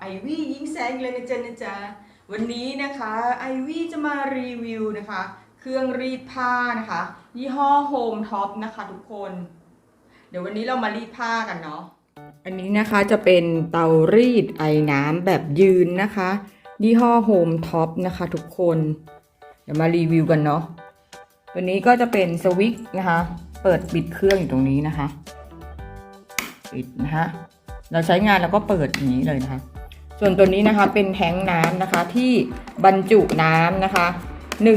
ไอวี่ยิงแซงเลยนะจ๊ะนะจ๊ะวันนี้นะคะไอวี่จะมารีวิวนะคะ เครื่องรีดผ้านะคะ ยี่ห้อโฮมท็อปนะคะทุกคน เดี๋ยววันนี้เรามารีดผ้ากันเนาะอันนี้นะคะจะเป็นเตารีดไอน้ำแบบยืนนะคะ ยี่ห้อโฮมท็อปนะคะทุกคน เดี๋ยวมารีวิวกันเนาะตัวนี้ก็จะเป็นสวิตช์นะคะ เปิดปิดเครื่องอยู่ตรงนี้นะคะ ปิดนะคะเราใช้งานแล้วก็เปิดอย่างนี้เลยนะคะ ส่วนตัวนี้นะคะเป็นแทงน้ำนะคะที่บรรจุน้ำนะคะ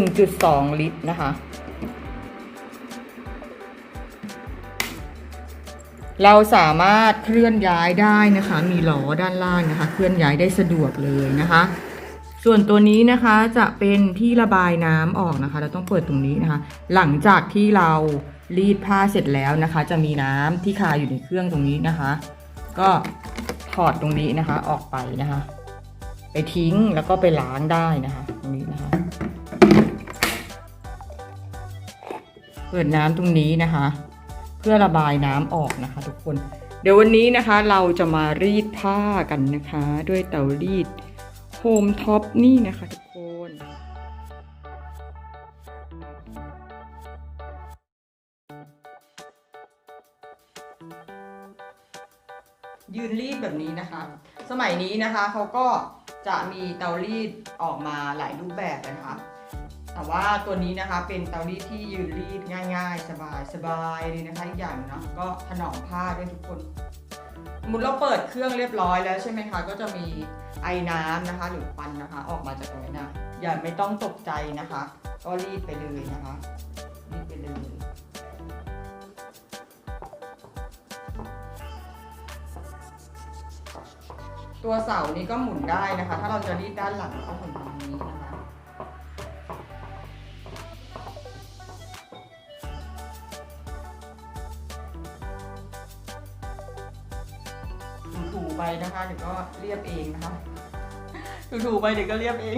1.2 ลิตรนะคะ เราสามารถเคลื่อนย้ายได้นะคะ มีล้อด้านล่างนะคะ เคลื่อนย้ายได้สะดวกเลยนะคะ ส่วนตัวนี้นะคะจะเป็นที่ระบายน้ำออกนะคะ เราต้องเปิดตรงนี้นะคะ หลังจากที่เรารีดผ้าเสร็จแล้วนะคะ จะมีน้ำที่คาอยู่ในเครื่องตรงนี้นะคะ ก็ ถอดตรงนี้นะคะ ออกไปนะคะ ไปทิ้งแล้วก็ไปล้างได้นะคะตรงนี้นะคะเปิดน้ำตรงนี้นะคะ เพื่อระบายน้ำออกนะคะ ทุกคน เดี๋ยววันนี้นะคะ เราจะมารีดผ้ากันนะคะ ด้วยเตารีดโฮมท็อปนี่นะคะ ทุกคน ยืนรีดแบบนี้นะคะ สมัยนี้นะคะเขาก็จะมีเตารีดออกมาหลายรูปแบบนะคะ แต่ว่าตัวนี้นะคะเป็นเตารีดที่ยืนรีดง่าย ๆ สบายสบายเลยนะคะอีกอย่างเนาะก็ถนอมผ้าด้วยทุกคนมมติเราเปิดเครื่องเรียบร้อยแล้วใช่ไหมคะ ก็จะมีไอ้น้ำนะคะ หรือควันนะคะ ออกมาจากตรงนี้นะอย่าไม่ต้องตกใจนะคะ ก็รีดไปเลยนะคะรีดไปเลย ตัวเสานี้ก็หมุนได้นะคะ ถ้าเราจะรีดด้านหลังก็หมุนตรงนี้นะคะ ถูๆไปนะคะเดี๋ยวก็เรียบเองนะคะถูๆไปเดี๋ยวก็เรียบเอง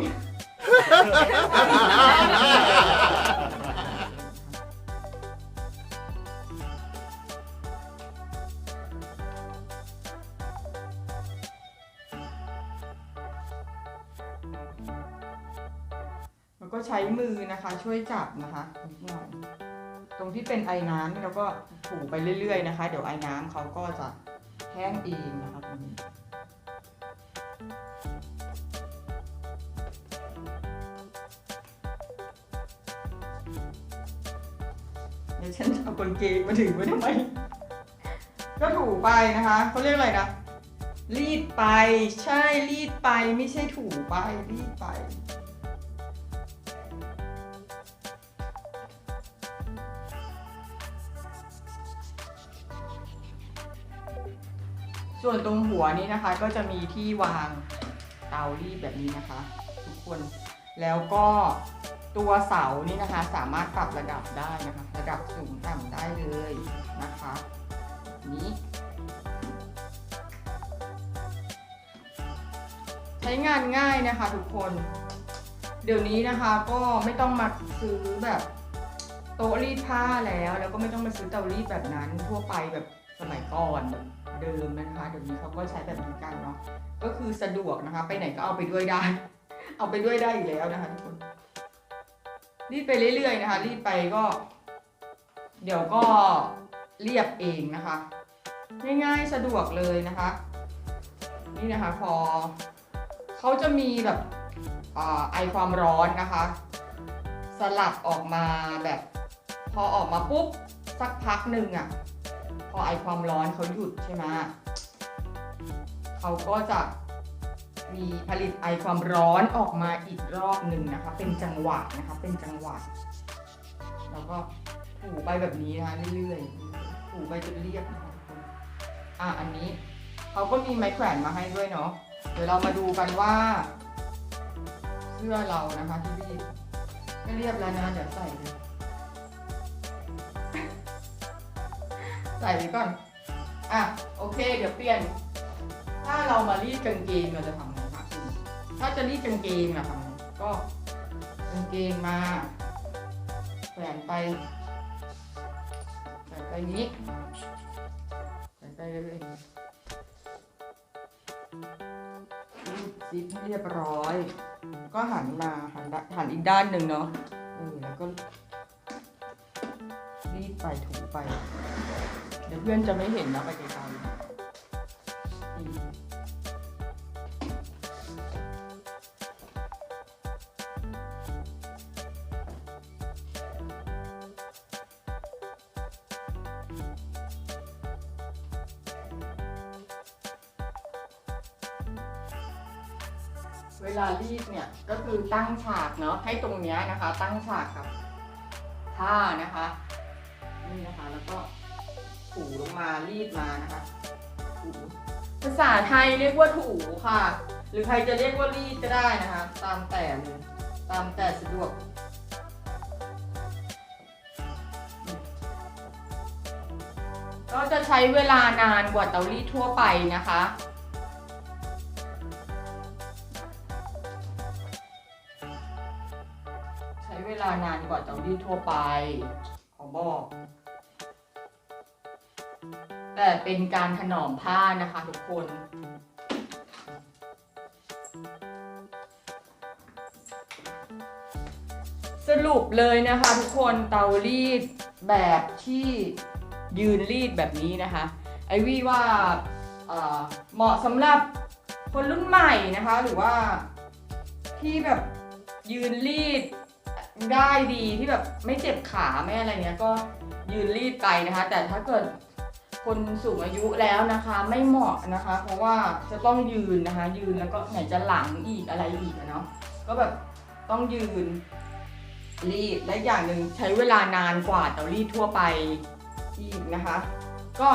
ก็ใช้มือนะคะ ช่วยจับนะคะนิดหน่อยตรงที่เป็นไอ้น้ำเราก็ถูไปเรื่อย ๆ นะคะ เดี๋ยวไอ้น้ำเขาก็จะแห้งเองนะคะตรงนี้เดี๋ยวฉันเอากางเกงมาถึงไว้ทำไม ก็ถูไปนะคะเขาเรียกอะไรนะ รีดไป ใช่รีดไปไม่ใช่ถูไปรีดไป ส่วนตรงหัวนี้นะคะก็จะมีที่วางเตารีดแบบนี้นะคะ ทุกคนแล้วก็ตัวเสานี่นะคะสามารถปรับระดับได้นะคะ ระดับสูงต่ำได้เลยนะคะนี้ใช้งานง่ายนะคะทุกคน เดี๋ยวนี้นะคะก็ไม่ต้องมาซื้อแบบโต๊ะรีดผ้าแล้ว แล้วก็ไม่ต้องมาซื้อเตารีดแบบนั้นทั่วไปแบบสมัยก่อนแบบ เดิมนะคะเดี๋ยวนี้เขาก็ใช้แบบนี้กันเนาะก็คือสะดวกนะคะ ไปไหนก็เอาไปด้วยได้ เอาไปด้วยได้อยู่แล้วนะคะทุกคนรีดไปเรื่อยๆนะคะ รีดไปก็ เดี๋ยวก็เรียบเองนะคะ ง่ายๆสะดวกเลยนะคะ นี่นะคะพอเขาจะมีแบบอไอความร้อนนะคะ สลับออกมาแบบ พอออกมาปุ๊บสักพักหนึ่งอะ่ะ พอไอความร้อนเขาหยุดใช่ไหมเขาก็จะมีผลิตไอความร้อนออกมาอีกรอบหนึ่งนะคะ เป็นจังหวะนะคะ เป็นจังหวะ แล้วก็ถูไปแบบนี้นะคะเรื่อยๆถูไปจนเรียบนะคะทุกคนอะอันนี้เขาก็มีไม้แขวนมาให้ด้วยเนาะเดี๋ยวเรามาดูกันว่า เสื้อเรานะคะที่รีดก็เรียบแล้วนะเดี๋ยวใส่เลย ใส่ไว้ก่อน อะโอเค เดี๋ยวเปลี่ยน ถ้าเรามารีดกางเกงเราจะทำไงคะคุณถ้าจะรีดกางเกงนะทำไงก็กางเกงมาแขวนไปแขวนไปนี้แขวนไปเรื่อยๆซิปเรียบร้อย ก็หันมาหันหันอีกด้านหนึ่งเนาะเออแล้วก็รีดไปถูไป ดี๋ยวเพื่อนจะไม่เห็นนะไปไกลๆนี่เวลารีดเนี่ยก็คือตั้งฉากเนาะให้ตรงเนี้ยนะคะ ตั้งฉากกับผ้านะคะ นี่นะคะแล้วก็ ถูลงมารีดมานะคะถูภาษาไทยเรียกว่าถูค่ะ หรือใครจะเรียกว่ารีดก็ได้นะคะ ตามแต่ตามแต่สะดวกก็จะใช้เวลานานกว่าเตารีดทั่วไปนะคะ ใช้เวลานานกว่าเตารีดทั่วไป ขอบอก แต่เป็นการถนอมผ้านะคะทุกคน สรุปเลยนะคะทุกคนเตารีดแบบที่ยืนรีดแบบนี้นะคะ ไอวี่ว่าเเหมาะสำหรับคนรุ่นใหม่นะคะ หรือว่าที่แบบยืนรีดได้ดีที่แบบไม่เจ็บขาไม่อะไรเนี้ยก็ยืนรีดไปนะคะ แต่ถ้าเกิด คนสูงอายุแล้วนะคะ ไม่เหมาะนะคะ เพราะว่าจะต้องยืนนะคะ ยืนแล้วก็ไหนจะหลังอีกอะไรอีกอะเนาะก็แบบต้องยืนรีดและอย่างหนึ่งใช้เวลานานกว่าเตารีดทั่วไปอีกนะคะ ก็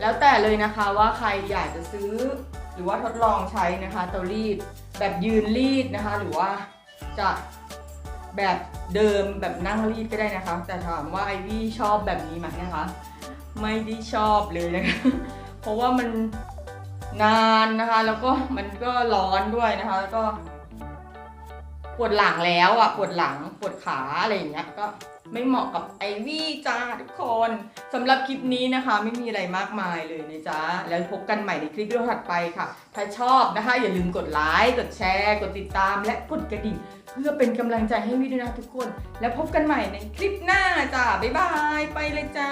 แล้วแต่เลยนะคะว่าใครอยากจะซื้อ หรือว่าทดลองใช้นะคะ เตารีดแบบยืนรีดนะคะ หรือว่าจะแบบเดิมแบบนั่งรีดก็ได้นะคะ แต่ถามว่าไอวี่ชอบแบบนี้ไหมนะคะ ไม่ได้ชอบเลยนะคะเพราะว่ามันนานนะคะ แล้วก็มันก็ร้อนด้วยนะคะ แล้วก็ ปวดหลังแล้วอะปวดหลังปวดขาอะไรอย่างเงี้ยก็ไม่เหมาะกับไอวี่จ้าทุกคนสำหรับคลิปนี้นะคะ ไม่มีอะไรมากมายเลยนะจ๊ะ แล้วพบกันใหม่ในคลิปวิดีโอถัดไปค่ะ ถ้าชอบนะคะ อย่าลืมกดไลค์กดแชร์ กดติดตาม และกดกระดิ่ง เพื่อเป็นกำลังใจให้วิด้วยนะทุกคน แล้วพบกันใหม่ในคลิปหน้าจ้าบ๊ายบาย ไปเลยจ้า